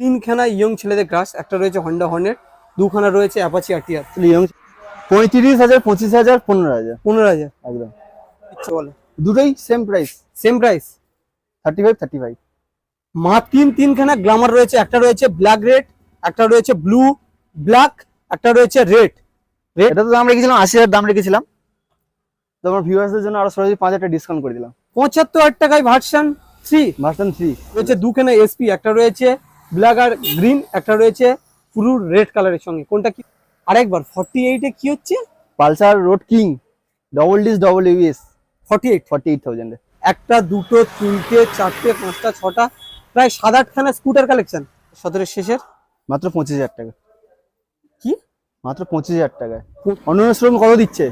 তিনখানা ইয়ং ছেলেদের গ্রাস একটা রয়েছে হন্ডা হর্নেট দুখানা রয়েছে অ্যাপাচি আর আরটিআর ইয়ং পঁয়ত্রিশ হাজার পঁচিশ হাজার পনেরো হাজার। পনেরো হাজার। একদম। ইচ্ছে বলো। দুটোই same price same price thirty five thirty five মা তিন তিনখানা গ্লামার রয়েছে একটা রয়েছে ব্ল্যাক রেড একটা রয়েছে ব্লু ব্ল্যাক একটা রয়েছে রেড এটা তো দাম রেখেছিলাম আশি হাজার দাম রেখেছিলাম। তোমার ভিউয়ার্সদের জন্য আরও সরাসরি পাঁচ হাজার ডিসকাউন্ট করে দিলাম। পঁচাত্তর হাজার টাকায় ভার্সন থ্রি ভার্সন থ্রি রয়েছে দুখানা এসপি একটা রয়েছে ব্ল্যাক আর গ্রিন একটা রয়েছে পুরো রেড কালারের সঙ্গে। কোনটা কি? আরেকবার ফর্টি এইটে কি হচ্ছে? Pulsar road king double disc double ABS forty eight forty eight থাউজেন্ডে একটা দুটো তিনটে চারটে পাঁচটা ছটা প্রায় সাত আটখানা স্কুটার কালেকশন সতেরোর শেষের? মাত্র পঁচিশ হাজার টাকা। কি? মাত্র পঁচিশ হাজার টাকায়। অন্য অন্য শোরুম কত দিচ্ছে?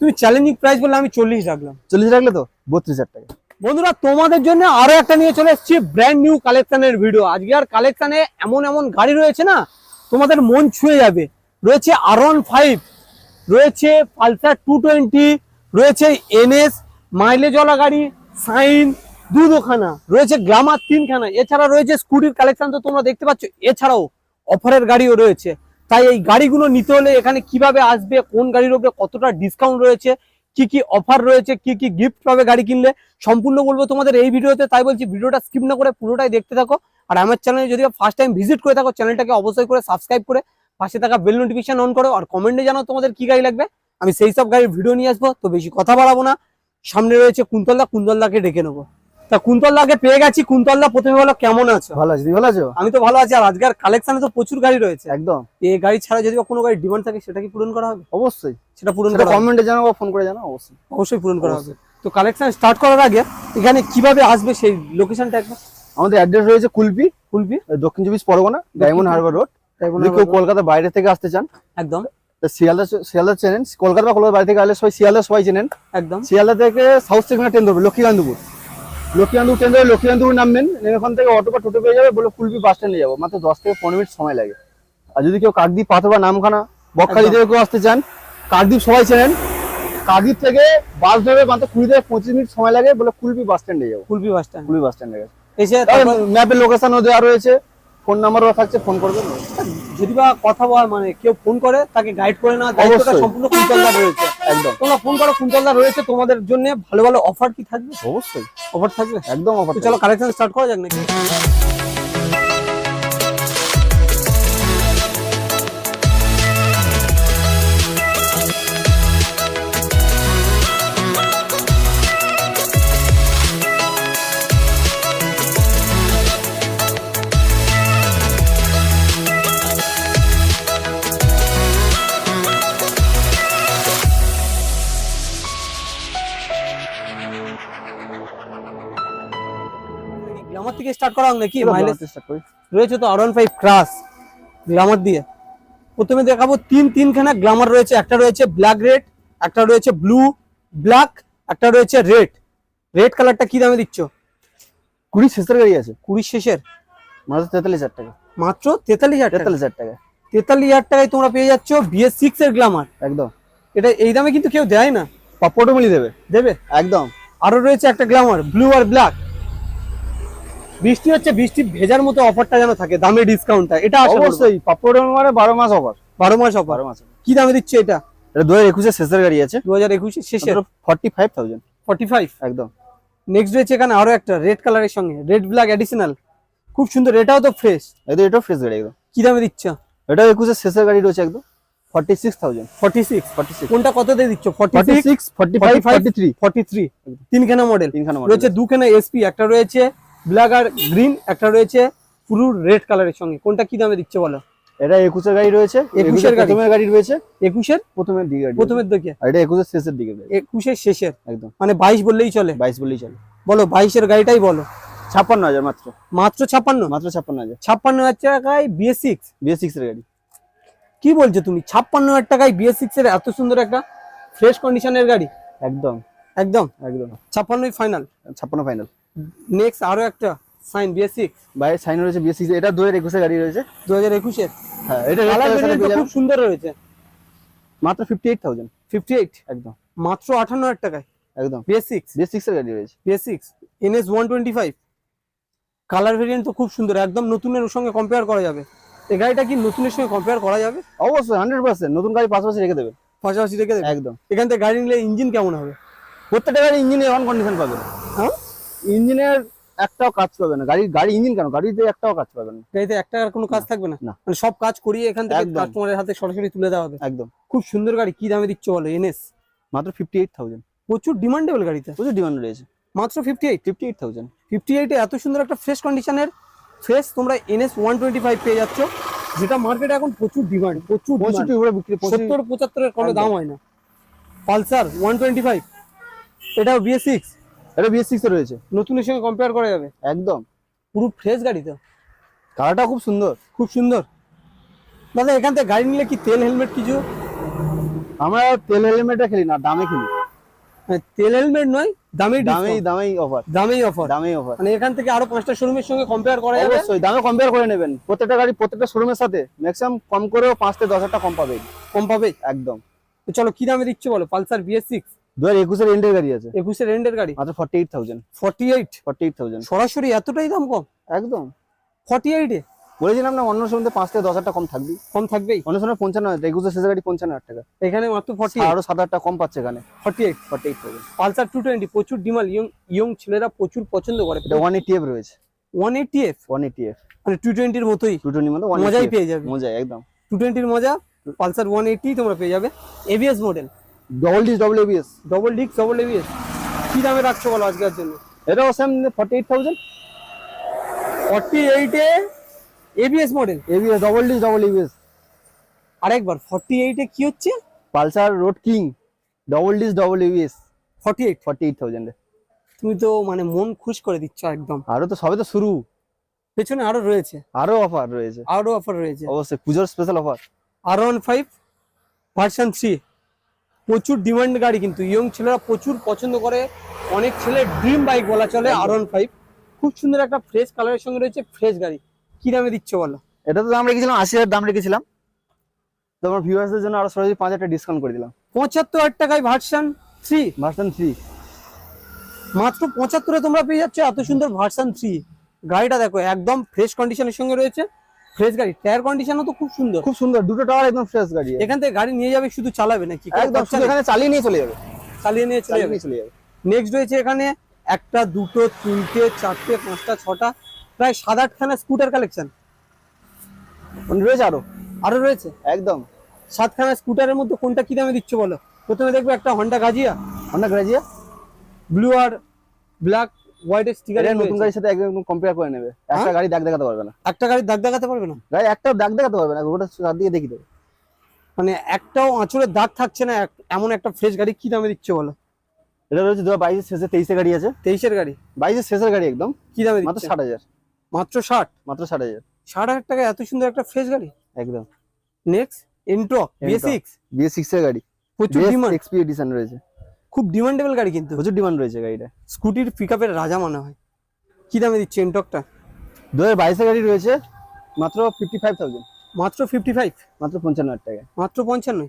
তুমি চ্যালেঞ্জিং প্রাইস বললে আমি চল্লিশ রাখলাম। চল্লিশ রাখলে তো বত্রিশ হাজার টাকা। বন্ধুরা, তোমাদের জন্য আরও একটা নিয়ে চলে এসেছি ব্র্যান্ড নিউ কালেকশনের ভিডিও আজকে আর কালেকশনে এমন এমন গাড়ি রয়েছে না, তোমাদের মন ছুঁয়ে যাবে। রয়েছে আর ওয়ান ফাইভ রয়েছে পালসার টু টোয়েন্টি রয়েছে এনএস মাইলেজওয়ালা গাড়ি সাইন দু দোখানা রয়েছে গ্লামার তিনখানা। এছাড়া রয়েছে স্কুটির কালেকশন তো তোমরা দেখতে পাচ্ছ, এছাড়াও অফারের গাড়িও রয়েছে। তাই এই গাড়িগুলো নিতে হলে এখানে কীভাবে আসবে, কোন গাড়ির উপরে কতটা ডিসকাউন্ট রয়েছে কি কি অফার রয়েছে, কি কি গিফট পাবে গাড়ি কিনলে, সম্পূর্ণ বলব তোমাদের এই ভিডিওতে। তাই বলছি, ভিডিওটা স্কিপ না করে পুরোটাই দেখতে থাকো। আর আমার চ্যানেলে যদি ফার্স্ট টাইম ভিজিট করে থাকো চ্যানেলটাকে অবশ্যই করে সাবস্ক্রাইব করে পাশে থাকা বেল নোটিফিকেশন অন করো। আর কমেন্টে জানাও তোমাদের কি গাড়ি লাগবে। আমি সেই সব গাড়ির ভিডিও নিয়ে আসব, তো বেশি কথা বাড়াবো না। সামনে রয়েছে কুন্তলদা, কুন্তলদাকে ডেকে নেব। তা কুন্তলদাকে পেয়ে গেছি। কুন্তলদা প্রথমে বলো কেমন আছো? ভালো আছি ভালো আছো? আমি তো ভালো আছি আর আজকের কালেকশনে তো প্রচুর গাড়ি রয়েছে। একদম। এই গাড়ি ছাড়া যদি কোনো গাড়ির ডিমান্ড থাকে সেটা কি পূরণ করা হবে? অবশ্যই। সেটা পূরণ করা হবে। কমেন্টে জানাও বা ফোন করে জানাও অবশ্যই। অবশ্যই পূরণ করা হবে। তো কালেকশন স্টার্ট করার আগে এখানে কীভাবে আসবে সেই লোকেশনটা একবার? আমাদের অ্যাড্রেস রয়েছে কুলপি। কুলপি? দক্ষিণ চব্বিশ পরগনা ডায়মন্ড হারবার রোড যদি কেউ কলকাতা বাইরে থেকে আসতে চান একদম। শিয়ালদা শিয়ালদা চেনেন। কলকাতা বা কলকাতা বাইরে থেকে আসলে সবাই শিয়ালদা সবাই চেনেন। একদম। শিয়ালদা থেকে সাউথ সেকশনে ট্রেন ধরবে লক্ষ্মীকান্তপুর। লক্ষ্মীকান্তপুর ধরে লক্ষ্মীকান্তপুর নামবেন এখান থেকে অটো বা টোটো পেয়ে যাবে বলে কুলপি বাস স্ট্যান্ডে যাব। মাত্র দশ থেকে পনেরো মিনিট সময় লাগে। আর যদি কেউ কাকদ্বীপ পাথর বা নামখানা বকখালি থেকে কেউ আসতে চান কাকদ্বীপ সবাই চেনেন কাকদ্বীপ থেকে বাস ধরবে মাত্র কুড়ি থেকে পঁচিশ মিনিট সময় লাগে বলে কুলপি বাস স্ট্যান্ডে যাব। Kulpi bus stand Kulpi bus স্ট্যান্ডে গেছে। এসে ম্যাপের লোকেশনও দেওয়া রয়েছে। ফোন নাম্বারও থাকছে ফোন করবেন। যদি বা কথা বল মানে কেউ ফোন করে তাকে গাইড করে না দায়িত্বটা। সম্পূর্ণ কুন্তলদার রয়েছে। একদম। তোমরা ফোন করো কুন্তলদার রয়েছে তোমাদের জন্য ভালো ভালো অফার কি থাকবে? অবশ্যই। অফার থাকবে? একদম অফার চলো কালেকশন স্টার্ট করা যাক নাকি? স্টার্ট করা নাকি? মাইলেজ চেষ্টা করি। রয়েছে তো আর ওয়ান ফাইভ ক্রাস গ্লামার দিয়ে। প্রথমে দেখাবো তিন তিনখানা গ্লামার রয়েছে। একটা রয়েছে ব্ল্যাক রেড একটা রয়েছে ব্লু ব্ল্যাক একটা রয়েছে রেড রেড কালারটা কি দামে দিচ্ছ? কুড়ি শেষের গাড়ি আছে। কুড়ি শেষের? মাত্র তেতাল্লিশ হাজার টাকা। মাত্র তেতাল্লিশ হাজার তেতাল্লিশ হাজার টাকা। তেতাল্লিশ হাজার টাকায় তোমরা পেয়ে যাচ্ছ বিএস সিক্স এর গ্লামার একদম। এটা এই দামে কিন্তু কেউ দেয় না। পাপড়ও দেবে। দেবে? একদম। আরও রয়েছে একটা গ্লামার ব্লু আর ব্ল্যাক বৃষ্টি হচ্ছে বৃষ্টি ভেজার মতো অফারটা যেন থাকে দামে ডিসকাউন্টটা এটা অবশ্যই পাপড় মানে বারো মাস অফার বারো মাস অফার বারো মাস কি দামে দিচ্ছে এটা? এটা দু হাজার একুশের শেষের গাড়ি আছে। দু হাজার একুশের শেষে forty five thousand forty five একদম। নেক্সট রয়েছে এখানে আরও একটা রেড কালারের সঙ্গে রেড ব্ল্যাক অ্যাডিশনাল খুব সুন্দর এটাও তো ফ্রেশ এটা এটাও ফ্রেশ গাড়ি একদম। কি দামে দিচ্ছ? এটা একুশের শেষের গাড়ি রয়েছে একদম। Forty six thousand forty six forty six কোনটা কত দিয়ে দিচ্ছ? Forty six forty five 45, forty three forty three তিনখানা মডেল তিনখানা রয়েছে দুখানা এসপি একটা রয়েছে ব্ল্যাক আর গ্রিন একটা রয়েছে পুরো রেড কালারের সঙ্গে। কোনটা কি দামে দিচ্ছে বলো? এটা একুশের গাড়ি রয়েছে। একুশের। প্রথমের গাড়ি। রয়েছে। একুশের? প্রথমের দিকে প্রথমের দিকে। আর এটা একুশের শেষের দিকে একুশের শেষের? একদম। মানে বাইশ বললেই চলে? বাইশ বললেই চলে। বলো বাইশের গাড়িটাই বলো। ছাপ্পান্ন হাজার মাত্র। মাত্র ছাপ্পান্ন? মাত্র ছাপ্পান্ন হাজার। ছাপ্পান্ন হাজার টাকায় বিএস সিক্স বিএস সিক্সের গাড়ি। কি বলছো তুমি? ছাপ্পান্ন হাজার টাকায় বিএস সিক্স এর এত সুন্দর একটা ফ্রেশ কন্ডিশনের গাড়ি? একদম। একদম? একদম। ছাপ্পান্নই ফাইনাল ছাপ্পান্ন ফাইনাল নেক্সট আরও একটা সাইন বিএস সিক্স বাইরে সাইন রয়েছে বিএস এটা দু হাজার একুশের গাড়ি রয়েছে। দু হাজার একুশের। হ্যাঁ এটা এর খুব সুন্দর রয়েছে। মাত্র fifty eight thousand fifty eight একদম। মাত্র আঠান্ন হাজার টাকায়। একদম। বিএস সিক্স বিএস সিক্সের গাড়ি রয়েছে। BS six NS one twenty five colour variant তো খুব সুন্দর। একদম নতুনের সঙ্গে কম্পেয়ার করা যাবে। এই গাড়িটা কি নতুনের সঙ্গে কম্পেয়ার করা যাবে? অবশ্যই হান্ড্রেড পার্সেন্ট নতুন গাড়ি পাশাপাশি রেখে দেবেন। পাশাপাশি রেখে দেবে একদম। এখান থেকে গাড়ি নিলে ইঞ্জিন কেমন হবে? প্রত্যেকটা গাড়ি ইঞ্জিনে অন কন্ডিশন পাবেন। হ্যাঁ? ইঞ্জিনের একটাও কাজ পাবে না। গাড়ি গাড়ি ইঞ্জিন কেন? গাড়িতে একটাও কাজ পাবেন না। গাড়িতে একটা আর কোনো কাজ থাকবে না। মানে সব কাজ করিয়ে এখান থেকে। কাস্টমারের হাতে সরাসরি তুলে দেওয়া হবে। একদম। খুব সুন্দর গাড়ি কি দামে দিচ্ছ বলো এনএস মাত্র ফিফটি এইট থাউজেন্ড প্রচুর ডিমান্ডেবল গাড়িতে প্রচুর ডিমান্ড রয়েছে। মাত্র fifty eight fifty eight thousand fifty এইটে এত সুন্দর একটা ফ্রেশ কন্ডিশনের ফ্রেশ তোমরা এনএস ওয়ান টোয়েন্টি ফাইভ পেয়ে যাচ্ছ যেটা মার্কেটে এখন প্রচুর ডিমান্ড প্রচুর সত্তর পঁচাত্তরের কোনো দাম হয় না। পালসার ওয়ান টোয়েন্টি ফাইভ এটাও বিএস সিক্স এটা বিএস সিক্স রয়েছে। নতুনের সঙ্গে কম্পেয়ার করা যাবে। একদম। পুরো ফ্রেশ গাড়ি তো। কালারটা খুব সুন্দর। খুব সুন্দর। দাদা এখান থেকে গাড়ি নিলে কি তেল হেলমেট কিছু? আমরা তেল হেলমেটটা খেলি না দামে খেলি। মানে তেল হেলমেট নয় দামেই দামেই দামেই অফার দামেই অফার দামেই অফার মানে এখান থেকে আরও পাঁচটা শোরুমের সঙ্গে কম্পেয়ার করা যাবে। অবশ্যই দামে কম্পেয়ার করে নেবেন। প্রত্যেকটা গাড়ি প্রত্যেকটা শোরুমের সাথে। ম্যাক্সিমাম কম করেও পাঁচ থেকে দশ হাজার টাকা কম পাবে কম পাবে একদম। তো চলো কি দামে দিচ্ছে বলো? পালসার বিএস সিক্স দু হাজার একুশের এন্ডের গাড়ি আছে। একুশের রেন্ডের গাড়ি? মাত্র forty eight thousand forty eight forty eight thousand সরাসরি এতটাই দাম কম? একদম। ফর্টি এইটে বলেছিলাম না অন্য সময় পাঁচ থেকে দশ হাজার কম থাকবে কম থাকবেই? অন্য সময় পঞ্চান্ন হাজার একুশের শেষের গাড়ি পঞ্চান্ন হাজার টাকা। এখানে মাত্র ফর্টি আরও সাত হাজার টাকা কম পাচ্ছে এখানে। Forty eight forty eight thousand Pulsar two twenty প্রচুর ডিমান্ড ইয়ং ইয়ং ছেলেরা প্রচুর পছন্দ করে। এটা ওয়ান এইটি এফ রয়েছে। One eighty F one eighty F মানে টু টোয়েন্টির মতোই। টু টোয়েন্টির ওয়ান মজাই পেয়ে যাবে। মজাই একদম। টু টোয়েন্টির মজা পালসার ওয়ান এইটি তোমরা পেয়ে যাবে। ABS model double disc double ABS double ডিক্স ডবল এবিএস কি দামে রাখছো বলো আজকের জন্য? এটাও same forty eight thousand forty এইটে ABS model ABS double disc double ABS আরেকবার ফর্টি এইটে কি হচ্ছে? Pulsar road king double disc double ABS forty eight forty eight থাউজেন্ডে তুমি তো মানে মন খুশ করে দিচ্ছ একদম। আরও তো সবে তো শুরু। পেছনে আরও রয়েছে। আরও অফার রয়েছে। আরও অফার রয়েছে। অবশ্যই পুজোর special offer R one five version three প্রচুর ডিমান্ড গাড়ি কিন্তু। ইয়ং ছেলেরা প্রচুর পছন্দ করে। অনেক ছেলে ড্রিম বাইক বলা চলে আর ওয়ান ফাইভ খুব সুন্দর একটা ফ্রেশ কালারের সঙ্গে রয়েছে ফ্রেশ গাড়ি। কি দামে দিচ্ছ বলো? এটা তো দাম রেখেছিলাম আশি হাজার দাম রেখেছিলাম। তো আমার ভিউয়ার্সদের জন্য আরও সরাসরি পাঁচ হাজার টাকা ডিসকাউন্ট করে দিলাম। পঁচাত্তর হাজার টাকায় ভার্সন থ্রি ভার্সন থ্রি মাত্র পঁচাত্তরে তোমরা পেয়ে যাচ্ছ এত সুন্দর ভার্সন থ্রি গাড়িটা দেখো একদম ফ্রেশ কন্ডিশনের সঙ্গে রয়েছে। ফ্রেশ গাড়ি। টায়ার কন্ডিশনও তো খুব সুন্দর। খুব সুন্দর দুটো টাওয়ার একদম ফ্রেশ গাড়ি। এখান থেকে গাড়ি নিয়ে যাবে শুধু চালাবে নাকি? একদম? এখানে চালিয়ে নিয়ে চলে যাবে। চালিয়ে নিয়ে চলে যাবে? চলে যাবে। নেক্সট রয়েছে এখানে একটা দুটো তিনটে চারটে পাঁচটা ছটা প্রায় সাত আটখানা স্কুটার কালেকশন মানে রয়েছে আরও? আরও রয়েছে? একদম। সাতখানা স্কুটারের মধ্যে কোনটা কি দামে দিচ্ছ বলো? প্রথমে দেখবে একটা Honda Grazia Honda Grazia blue আর ব্ল্যাক হোয়াইট স্টিকার নতুন গাড়ির সাথে একদম কম্পেয়ার করে নেবে। একটা হ্যাঁ? গাড়ি দাগ দেখাতে পারবে না। একটা গাড়ি দাগ দেখাতে পারবে না? গাড়ি একটা দাগ দেখাতে পারবে না ওটা সাত দিয়ে দেখি দেবে। মানে একটাও আঁচড়ের দাগ থাকছে না এমন একটা ফ্রেশ গাড়ি কি দামে দিচ্ছ বলো? এটা রয়েছে দু বাইশের শেষে তেইশে গাড়ি আছে। তেইশের গাড়ি? বাইশের শেষের গাড়ি একদম। কি দামে মাত্র ষাট হাজার। মাত্র ষাট? মাত্র ষাট হাজার। ষাট হাজার টাকা এত সুন্দর একটা ফ্রেশ গাড়ি? একদম। Next intro BS six BS six এর গাড়ি। প্রচুর ডিমান্ড এক্সপি এডিশন রয়েছে। খুব ডিমান্ডেবল গাড়ি কিন্তু। প্রচুর ডিমান্ড রয়েছে গাড়িটা। স্কুটির পিক আপের রাজা মনে হয়। কি দামে দিচ্ছে ইন্টকটা দু হাজার বাইশের গাড়ি রয়েছে মাত্র ফিফটি ফাইভ থাউজেন্ড মাত্র ফিফটি ফাইভ মাত্র পঞ্চান্ন হাজার টাকা। মাত্র পঞ্চান্ন?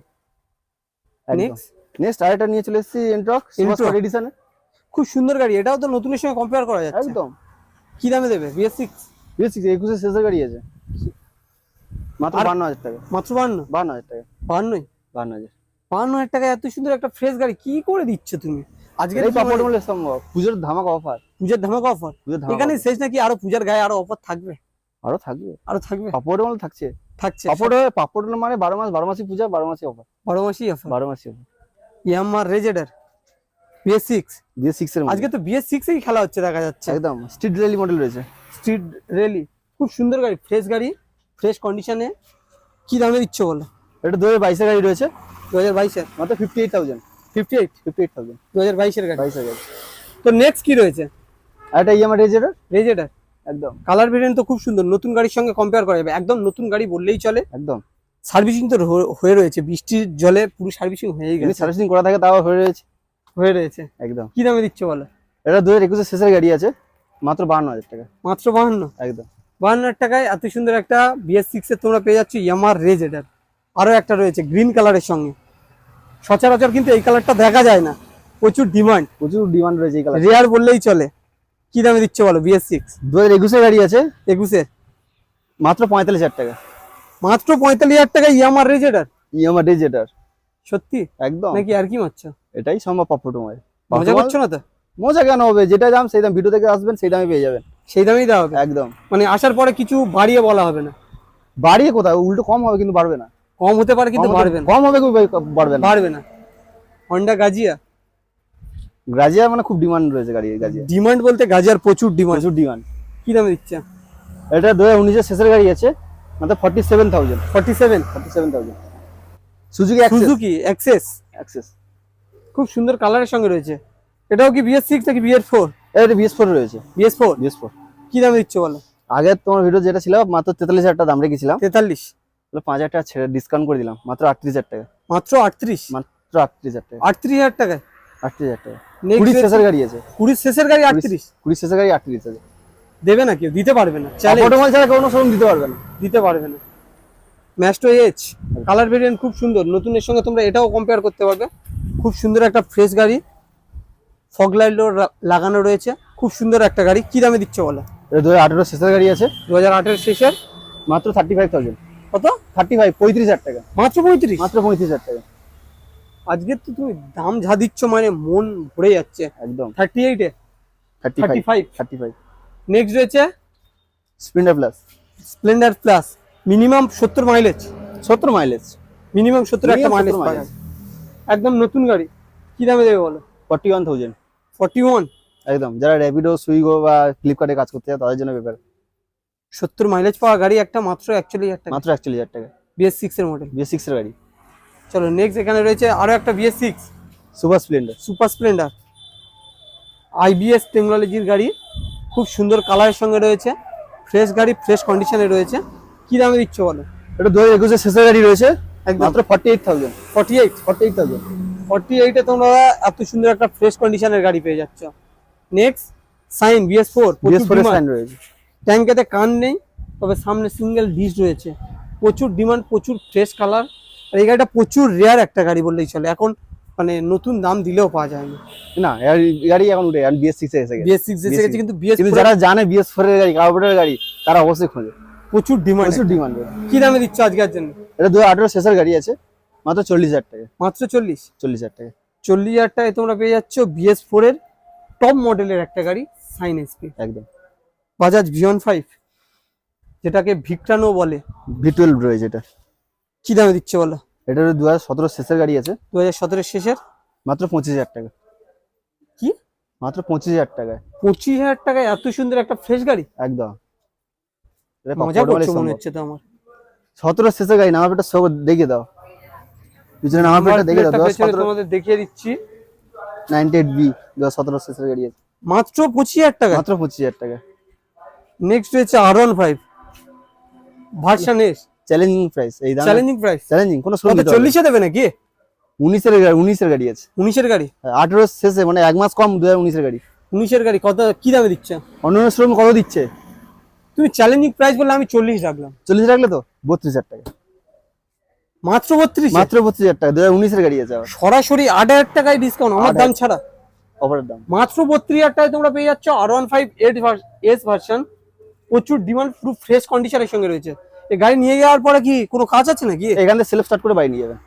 নেক্সট নেক্সট আরেকটা নিয়ে চলে এসেছি এন্ট্রক Entro। এডিশনে খুব সুন্দর গাড়ি এটাও তো নতুনের সঙ্গে কম্পেয়ার করা যাচ্ছে। একদম। কি দামে দেবে? বিএস সিক্স বিএস সিক্স একুশের শেষের গাড়ি আছে। মাত্র বান্ন হাজার টাকা। মাত্র বান্ন? বান্ন হাজার টাকা। বান্নই? বান্ন হাজার। বান্ন হাজার টাকা এত সুন্দর একটা ফ্রেশ গাড়ি কি করে দিচ্ছে তুমি? আজকে এই পাপড় মূল্য সম্ভব পুজোর ধামাকা অফার পূজার ধামাকা অফার এখানে শেষ নাকি? আরও পূজার গায়ে আরও অফার থাকবে? আরও থাকবে। আরও থাকবে? পাপড় মূল্য থাকছে। থাকছে। পাপড় পাপড় মানে বারো মাস বারো মাসই পূজা বারো মাসই অফার বারো মাসই অফার বারো মাসই অফার ইয়ামার রেজেডার বিএস সিক্স বিএস সিক্স এর মধ্যে। আজকে তো বিএস সিক্স এই খেলা হচ্ছে দেখা যাচ্ছে। একদম। স্ট্রিট র্যালি মডেল রয়েছে। স্ট্রিট রেলি খুব সুন্দর গাড়ি ফ্রেশ গাড়ি ফ্রেশ কন্ডিশনে কি দামে দিচ্ছ বলো? এটা দু হাজার বাইশের গাড়ি রয়েছে। দু হাজার বাইশের মাত্র fifty eight thousand fifty eight fifty eight thousand দু হাজার বাইশের গাড়ি। বাইশের গাড়ি। তো নেক্সট কি রয়েছে? ইএমআই রেজের রেজেডার একদম। কালার ভেরিয়েন্ট তো খুব সুন্দর। নতুন গাড়ির সঙ্গে কম্পেয়ার করা যাবে। একদম নতুন গাড়ি বললেই চলে। একদম। সার্ভিসিং তো হয়ে- হয়ে রয়েছে। বৃষ্টির জলে পুরো সার্ভিসিং এমনি গেছে। সার্ভিসিং করা থাকে তাও হয়ে রয়েছে। হয়ে রয়েছে। একদম। কি দামে দিচ্ছ বলো? এটা দু হাজার একুশের শেষের গাড়ি আছে। মাত্র বান্ন হাজার টাকা। মাত্র বাহান্ন? একদম। বাহান্ন হাজার টাকায় এত সুন্দর একটা বিএস সিক্স এর তোমরা পেয়ে যাচ্ছ ইয়ামার রেজেডার আরও একটা রয়েছে গ্রিন কালারের সঙ্গে। সচরাচর কিন্তু এই কালারটা দেখা যায় না। প্রচুর ডিমান্ড। প্রচুর ডিমান্ড রয়েছে এই কালার রেয়ার বললেই চলে। কি দামে দিচ্ছে বলো বিএস সিক্স দু হাজার একুশের গাড়ি আছে। একুশের মাত্র পঁয়তাল্লিশ হাজার টাকা। মাত্র পঁয়তাল্লিশ হাজার টাকা ইয়ামার রেজেটার ইএমআর রেজেটার সত্যি? একদম। নাকি আর কি মারছো এটাই সম্ভব পাপ্পু তোমার। মজা করছ না তো? মজা কেন হবে? যেটা দাম সেই দাম ভিডিও থেকে আসবেন সেই দামে পেয়ে যাবেন। সেই দামেই দেওয়া হবে। একদম। মানে আসার পরে কিছু বাড়িয়ে বলা হবে না। বাড়িয়ে কোথায় উল্টো কম হবে কিন্তু বাড়বে না। কম হতে পারে কিন্তু বাড়বে না। কম হবে বাড়বে না। বাড়বে না। হন্ডা গাজিয়া গাজিয়া মানে খুব ডিমান্ড রয়েছে গাড়ি গাজিয়া ডিমান্ড বলতে গাজিয়ার প্রচুর ডিমান্ড প্রচুর ডিমান্ড কি দামে দিচ্ছে? এটা দু হাজার উনিশের শেষের গাড়ি আছে মাত্র forty seven thousand forty seven forty seven thousand Suzuki Suzuki Access Access খুব সুন্দর কালারের সঙ্গে রয়েছে। এটাও কি বিএস সিক্স নাকি বিএস ফোর এটা বিএস ফোর রয়েছে। বিএস ফোর বিএস ফোর কি দামে দিচ্ছে বলো? আগের তোমার ভিডিও যেটা ছিল মাত্র তেতাল্লিশ হাজার টাকা দাম রেখেছিলাম। তেতাল্লিশ। তাহলে পাঁচ হাজার টাকা ছেড়ে ডিসকাউন্ট করে দিলাম। মাত্র আটত্রিশ হাজার টাকা। মাত্র আটত্রিশ? মাত্র আটত্রিশ হাজার টাকা। আটত্রিশ হাজার টাকায়? আটত্রিশ হাজার টাকা। Next কুড়ি শেষের গাড়ি আছে। শেষের গাড়ি আটত্রিশ? কুড়ি শেষের গাড়ি আটত্রিশ আছে দেবে না কেউ দিতে পারবে না। ছাড়া কোনো শোরুম দিতে পারবে না। দিতে পারবে না। ম্যাস্টো এইচ কালার ভেরিয়েন্ট খুব সুন্দর। নতুনের সঙ্গে তোমরা এটাও কম্পেয়ার করতে পারবে। খুব সুন্দর একটা ফ্রেশ গাড়ি। ফগ লাইটও লাগানো রয়েছে। খুব সুন্দর একটা গাড়ি। কি দামে দিচ্ছে বলো? দু হাজার আঠেরো শেষের গাড়ি আছে। দু হাজার আঠেরো শেষের? মাত্র থার্টি ফাইভ থাউজেন্ড কত? থার্টি ফাইভ পঁয়ত্রিশ হাজার টাকা। মাত্র পঁয়ত্রিশ? মাত্র পঁয়ত্রিশ হাজার টাকা। আজকে তো তুমি দাম যা দিচ্ছ মানে মন ভরে যাচ্ছে। একদম। থার্টি এইটে thirty five thirty five next রয়েছে? Splendor plus Splendor plus minimum সত্তর মাইলেজ সত্তর মাইলেজ মিনিমাম সত্তর একটা মাইলেজ 70 পাওয়া mileage। যায়। একদম নতুন গাড়ি। কি দামে দেবে বলো? Forty one thousand forty one একদম। যারা র্যাপিডো সুইগো বা ফ্লিপকার্টে কাজ করতে চায় তাদের জন্য ব্যাপার সত্তর মাইলেজ পাওয়া গাড়ি একটা মাত্র একচল্লিশ হাজার টাকা। মাত্র একচল্লিশ হাজার টাকা। বিএস সিক্স এর মডেল বিএস সিক্স এর গাড়ি। চলো নেক্সট এখানে রয়েছে আরও একটা BS six super Splendor super Splendor IBS টেকনোলজির গাড়ি। খুব সুন্দর কালারের সঙ্গে রয়েছে। ফ্রেশ গাড়ি ফ্রেশ কন্ডিশনে রয়েছে। কি দামে দিচ্ছ বলো? এটা দু হাজার একুশের শেষের গাড়ি রয়েছে। একদম। মাত্র forty eight thousand forty eight forty eight thousand forty এইটে তোমরা এত সুন্দর একটা ফ্রেশ কন্ডিশনের গাড়ি পেয়ে যাচ্ছ। Next sign BS four BS four stand রয়েছে। ট্যাঙ্কেতে কান নেই তবে সামনে সিঙ্গেল ডিস রয়েছে। প্রচুর ডিমান্ড প্রচুর ফ্রেশ কালার আর এই গাড়িটা প্রচুর রেয়ার একটা গাড়ি বললেই চলে। এখন মানে নতুন দাম দিলেও পাওয়া যায় না না গাড়ি এখন উঠে এখন বিএস সিক্সে এসে বিএস সিক্স এসে গেছে কিন্তু বিএস যারা জানে বিএস ফোর এর গাড়ি কার্বোরেটের গাড়ি তারা অবশ্যই খোঁজে। প্রচুর ডিমান্ড প্রচুর ডিমান্ড কি দামে দিচ্ছ আজকের জন্য? এটা দু হাজার আঠেরো শেষের গাড়ি আছে মাত্র চল্লিশ হাজার টাকা। মাত্র চল্লিশ? চল্লিশ হাজার টাকা। চল্লিশ হাজার টাকায় তোমরা পেয়ে যাচ্ছ বিএস ফোর এর টপ মডেলের একটা গাড়ি সাইন এসপি একদম। বাজাজ ভিয়ন ফাইভ যেটাকে ভিক্টানো বলে। ভি টুয়েলভ রয়েছে এটা কি দামে দিচ্ছে বলো? এটা দু হাজার সতেরো শেষের গাড়ি আছে। দু হাজার সতেরো শেষের? মাত্র পঁচিশ হাজার টাকা। কি? মাত্র পঁচিশ হাজার টাকায়। পঁচিশ হাজার টাকায় এত সুন্দর একটা ফ্রেশ গাড়ি? একদম। মজা কমফোর্টেবল মনে হচ্ছে তো আমার। সতেরো শেষের গাড়ি নামার পেটা সব দেখিয়ে দাও। পিছনে নামার পেটা দেখে দাও তোমাদের দেখিয়ে দিচ্ছি। নাইনটি এইট বি দু হাজার সতেরো শেষের গাড়ি আছে। মাত্র পঁচিশ হাজার টাকা মাত্র পঁচিশ হাজার টাকা নেক্সট হচ্ছে R one five version S challenging price এই দাম চ্যালেঞ্জিং প্রাইস চ্যালেঞ্জিং কোনো কত সুবিধা চল্লিশে দেবে নাকি? উনিশের গাড়ি উনিশের গাড়ি আছে। উনিশের গাড়ি? আঠেরো শেষে মানে এক মাস কম দু হাজার উনিশের গাড়ি। উনিশের গাড়ি কত কি দামে দিচ্ছে? অন্য অন্য শোরুম কত দিচ্ছে? তুমি চ্যালেঞ্জিং প্রাইস বললে আমি চল্লিশ রাখলাম। চল্লিশ রাখলে তো? বত্রিশ হাজার টাকা। মাত্র বত্রিশ? মাত্র বত্রিশ হাজার টাকা দু হাজার উনিশের গাড়ি আছে সরাসরি আট হাজার টাকায় ডিসকাউন্ট আমার দাম ছাড়া। অফারের দাম। মাত্র বত্রিশ হাজার টাকায় তোমরা পেয়ে যাচ্ছ R one five eight S version প্রচুর ডিমান্ড পুরো ফ্রেশ কন্ডিশনের সঙ্গে রয়েছে। এই গাড়ি নিয়ে যাওয়ার পরে কি কোনো কাজ আছে নাকি? এখান থেকে সেলফ স্টার্ট করে বাড়ি নিয়ে যাবেন।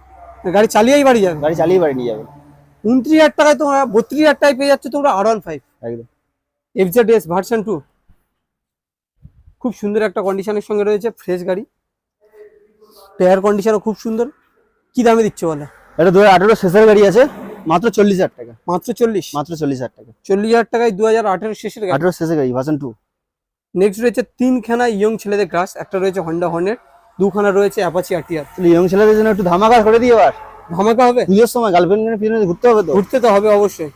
গাড়ি চালিয়েই বাড়ি যাবে গাড়ি চালিয়ে বাড়ি নিয়ে যাবে উনত্রিশ হাজার টাকায় তোমরা বত্রিশ হাজার টাকায় পেয়ে যাচ্ছ তোমরা আর ওয়ান ফাইভ একদম। এফজেড এস ভার্সন টু খুব সুন্দর একটা কন্ডিশনের সঙ্গে রয়েছে ফ্রেশ গাড়ি। টায়ার কন্ডিশনও খুব সুন্দর। কি দামে দিচ্ছে বলে? এটা দু হাজার আঠেরো শেষের গাড়ি আছে মাত্র চল্লিশ হাজার টাকা। মাত্র চল্লিশ। মাত্র চল্লিশ হাজার টাকা। চল্লিশ হাজার টাকায় দু হাজার আঠেরো শেষের গাড়ি। আঠেরো শেষের গাড়ি ভার্সন টু নেক্সট রয়েছে তিনখানা ইয়ং ছেলেদের ক্লাস একটা রয়েছে হন্ডা হর্নেট দুখানা রয়েছে অ্যাপাচি তাহলে ইয়ং ছেলেদের জন্য একটু ধামাকা করে দিই এবার ধামাকা হবে? পুজোর সময় গার্লফ্রেন্ড পিছনে ঘুরতে হবে তো? ঘুরতে তো হবে অবশ্যই।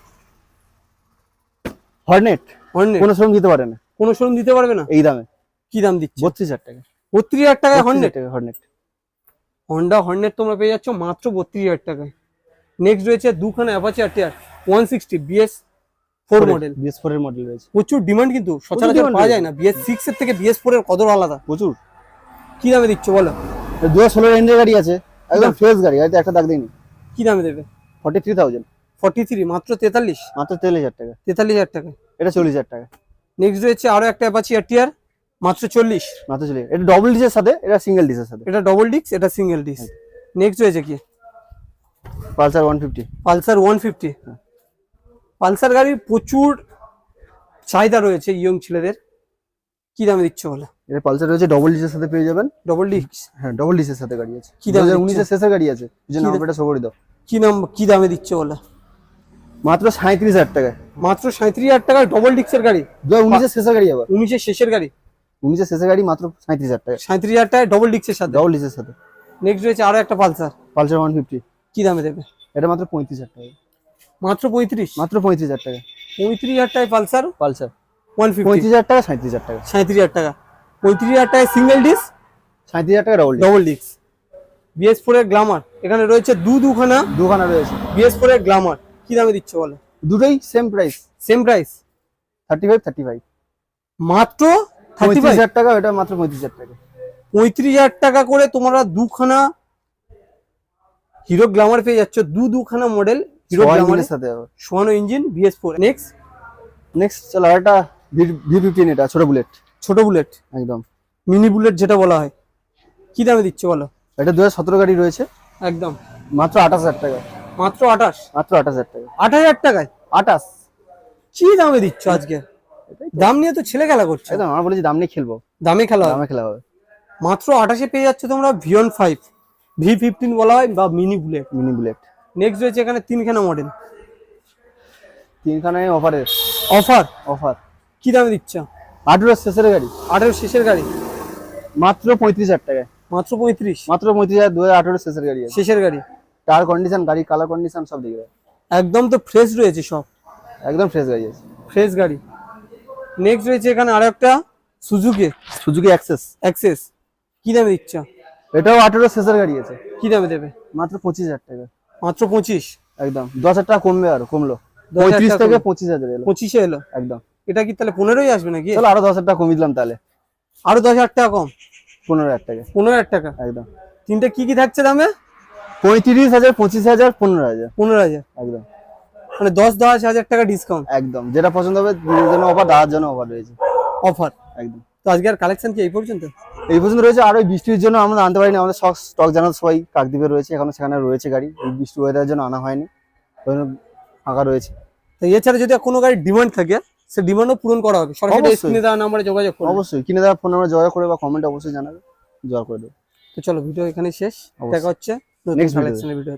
হর্নেট হর্নেট কোনো শ্রম দিতে পারে না। কোনো শোরুম দিতে পারবে না? এই দামে। কি দাম দিচ্ছে? বত্রিশ হাজার টাকা। বত্রিশ হাজার টাকায় হর্নেট হর্নেট হন্ডা হর্নেট তোমরা পেয়ে যাচ্ছ মাত্র বত্রিশ হাজার টাকায়। নেক্সট রয়েছে দুখানা Apache RTR one sixty BS four model BS four এর মডেল রয়েছে। প্রচুর ডিমান্ড কিন্তু সচরাচর পাওয়া যায় না। বিএস সিক্স এর থেকে বিএস ফোর এর কদর আলাদা। প্রচুর। কি দামে দিচ্ছ বলো? দু হাজার ষোলো রেঞ্জের গাড়ি আছে একদম ফ্রেশ গাড়ি গাড়িতে একটা দাগ দিইনি। কি দামে দেবে? Forty three thousand forty three মাত্র তেতাল্লিশ? মাত্র তেতাল্লিশ হাজার টাকা। তেতাল্লিশ হাজার টাকা। এটা চল্লিশ হাজার টাকা। নেক্সট রয়েছে আরও একটা অ্যাপাচি আরটিআর মাত্র চল্লিশ। মাত্র চলে এটা ডবল ডিসের সাথে এটা সিঙ্গেল ডিসের সাথে। এটা ডবল ডিস্ক এটা সিঙ্গেল ডিস্ক নেক্সট রয়েছে কি? Pulsar one fifty Pulsar one fifty Pulsar গাড়ির প্রচুর চাহিদা রয়েছে ইয়ং ছেলেদের। কি দামে দিচ্ছ বলে? এটা পালসার রয়েছে ডবল ডিসের সাথে পেয়ে যাবেন। ডবল ডিস্ক হ্যাঁ ডবল ডিসের সাথে গাড়ি আছে। কি দাম? উনিশের শেষের গাড়ি আছে? আমাকে এটা শো করে দাও। কি নাম কি দামে দিচ্ছ বলে? মাত্র সাঁত্রিশ হাজার টাকায়। মাত্র সাঁত্রিশ হাজার টাকায় ডবল ডিস্কের গাড়ি? দু উনিশের শেষের গাড়ি আবার। উনিশের শেষের গাড়ি? উনিশের শেষের গাড়ি মাত্র সাঁত্রিশ হাজার টাকা সাঁত্রিশ হাজার টাকায় ডবল ডিস্কের সাথে? ডবল ডিসের সাথে। নেক্সট রয়েছে আরও একটা পালসার। Pulsar one fifty. কি দামে দেবে? এটা মাত্র পঁয়ত্রিশ হাজার টাকা মাত্র পঁয়ত্রিশ? মাত্র পঁয়ত্রিশ হাজার টাকা। পঁয়ত্রিশ হাজার টাকায় পালসার? পালসার। ওয়ান পঁয়ত্রিশ হাজার টাকা সাঁত্রিশ হাজার টাকা। সাঁত্রিশ হাজার টাকা। পঁয়ত্রিশ হাজার টাকায় সিঙ্গেল ডিস্ক সাঁত্রিশ হাজার টাকা double double disc BS four এর গ্লামার এখানে রয়েছে দু দুখানা। দুখানা রয়েছে। বিএস ফোর এর গ্লামার কি দামে দিচ্ছ বলো? দুটোই same price same price thirty five thirty five মাত্র থার্টি পঁয়ত্রিশ হাজার টাকা এটা মাত্র পঁয়ত্রিশ হাজার টাকা। পঁয়ত্রিশ হাজার টাকা করে তোমরা দুখানা হিরো গ্লামার পেয়ে যাচ্ছ। দু দুখানা মডেল হিরো সাথে সোয়ানো engine BS four next next চলো ভি ফিফটিন এটা ছোট বুলেট ছোট বুলেট একদম। মিনি বুলেট যেটা বলা হয়। কি দামে দিচ্ছ বলো? এটা দু হাজার সতেরো গাড়ি রয়েছে। একদম। মাত্র আঠাশ হাজার টাকা মাত্র আঠাশ? মাত্র আঠাশ হাজার টাকা আট হাজার টাকায়? আঠাশ। কি দামে দিচ্ছ আজকে? দাম নিয়ে তো ছেলে খেলা করছে। একদম আমরা বলেছি দাম নিয়ে খেলব। দামে খেলা। দামে খেলা হবে। মাত্র আঠাশে পেয়ে যাচ্ছে তোমরা ভিয়ন ফাইভ ভি ফিফটিন বলা হয় বা mini bullet mini bullet next রয়েছে এখানে তিনখানা মডেল তিনখানে অফারের অফার অফার কি দামে দিচ্ছ? আঠেরো শেষের গাড়ি। আঠেরো শেষের গাড়ি। মাত্র পঁয়ত্রিশ হাজার টাকায়। মাত্র পঁয়ত্রিশ? মাত্র পঁয়ত্রিশ হাজার দু হাজার আঠেরো শেষের গাড়ি আছে। শেষের গাড়ি। টায়ার কন্ডিশন গাড়ি কালার কন্ডিশন সব দিকে একদম তো ফ্রেশ রয়েছে সব। একদম ফ্রেশ গাড়ি আছে। ফ্রেশ গাড়ি। নেক্সট রয়েছে এখানে আরও একটা সুজুকি সুজুকি অ্যাক্সেস অ্যাক্সেস কি দামে দিচ্ছ? এটাও আঠেরো শেষের গাড়ি আছে। কি দামে দেবে? মাত্র পঁচিশ হাজার টাকা। মাত্র পঁচিশ? একদম। দশ হাজার টাকা কমবে আর কমলো। পঁয়ত্রিশ থেকে পঁচিশ হাজার এলো। পঁচিশে এলো? একদম। এটা কি তাহলে পনেরোই আসবে নাকি? চলো আরও দশ হাজার টাকা কমিয়ে দিলাম তাহলে। আরও দশ হাজার টাকা কম? পনেরো হাজার টাকা। পনেরো হাজার টাকা? একদম। তিনটে কি কি থাকছে দামে? পঁয়ত্রিশ হাজার পঁচিশ হাজার পনেরো হাজার। পনেরো হাজার। একদম। মানে দশ দশ হাজার টাকা ডিসকাউন্ট একদম। যেটা পছন্দ হবে নিজের জন্য অফার দাদার জন্য অফার রয়েছে। অফার একদম। তো আজকে আর কালেকশন কি এই পর্যন্ত? এই পর্যন্ত রয়েছে আর ওই বৃষ্টির জন্য আমরা আনতে পারিনি। আমাদের সব স্টক জানার সবাই কাকদ্বীপে রয়েছে এখনও সেখানে রয়েছে গাড়ি। এই বৃষ্টি ওয়েদারের জন্য আনা হয়নি ওই জন্য ফাঁকা রয়েছে। তো এছাড়া যদি কোনো গাড়ির ডিমান্ড থাকে সে ডিমান্ডও পূরণ করা হবে। সরাসরি দেওয়া নাম্বারে যোগাযোগ করুন। অবশ্যই কিনে দেওয়ার ফোন নাম্বার জয় করে বা কমেন্ট অবশ্যই জানাবে জয় করে দেবো। তো চলো ভিডিও এখানে শেষ। দেখা হচ্ছে। কালেকশনের ভিডিও